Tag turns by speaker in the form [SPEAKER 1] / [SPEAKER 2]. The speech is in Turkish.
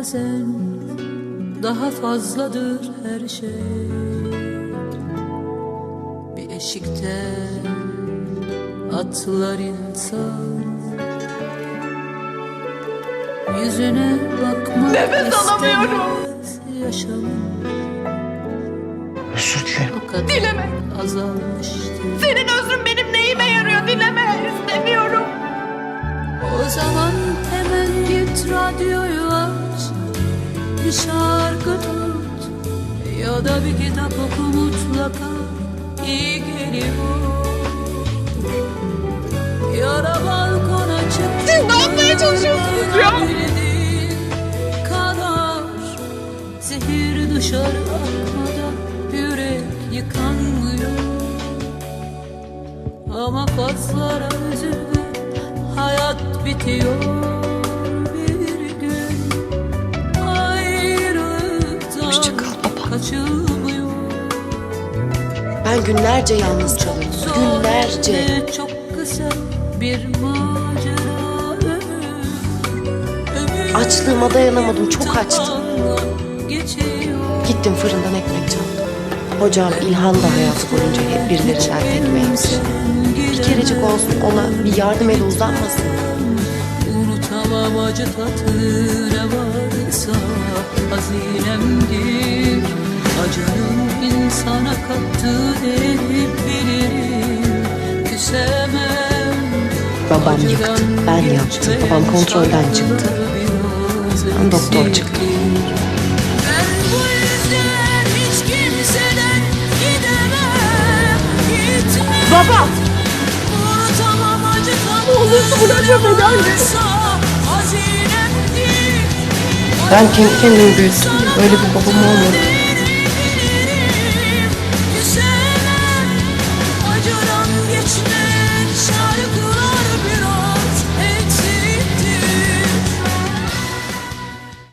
[SPEAKER 1] bazen daha fazladır her şey Bir eşikte atlar insan Yüzüne bakmak
[SPEAKER 2] Nefes alamıyorum.
[SPEAKER 1] istemez yaşamın
[SPEAKER 3] Özür dilerim.
[SPEAKER 1] o kadar
[SPEAKER 2] Dileme.
[SPEAKER 1] azalmıştı
[SPEAKER 2] Senin özrün benim neyime yarıyor dileme istemiyorum.
[SPEAKER 1] O zaman Bir şarkı tut Ya da bir kitap oku mutlaka. İyi geliyor. Ya da balkona çık
[SPEAKER 2] Siz ne yapmaya çalışıyorsunuz ya?
[SPEAKER 1] Kadar Zehir dışarı akmadan Yürek yıkanmıyor. Ama fazlara üzülme Hayat bitiyor Kaçılmıyor
[SPEAKER 3] Ben günlerce yalnız kalıyordum.
[SPEAKER 1] Zor
[SPEAKER 3] Günlerce.
[SPEAKER 1] Çok kısa bir macera ömür
[SPEAKER 3] Açlığıma dayanamadım. Çok açtım. Gittim fırından ekmek çaldım. Hocam İlhan da hayatı boyunca hep birilerinden tekme yemiş. Bir kerecik olsun ona bir yardım eli uzanmasın.
[SPEAKER 1] Unutamam acı tatlı varsa hazinemdir Acının bilirim Küsemem
[SPEAKER 3] Babam yıktı, ben yaptım. Babam kontrolden çıktı. Ben doktor çıktım.
[SPEAKER 2] Baba. Ne olursa bırakma beni anne.
[SPEAKER 3] Ben kendi kendimi büyüttüm. Öyle bir babam olmadı.
[SPEAKER 1] what you.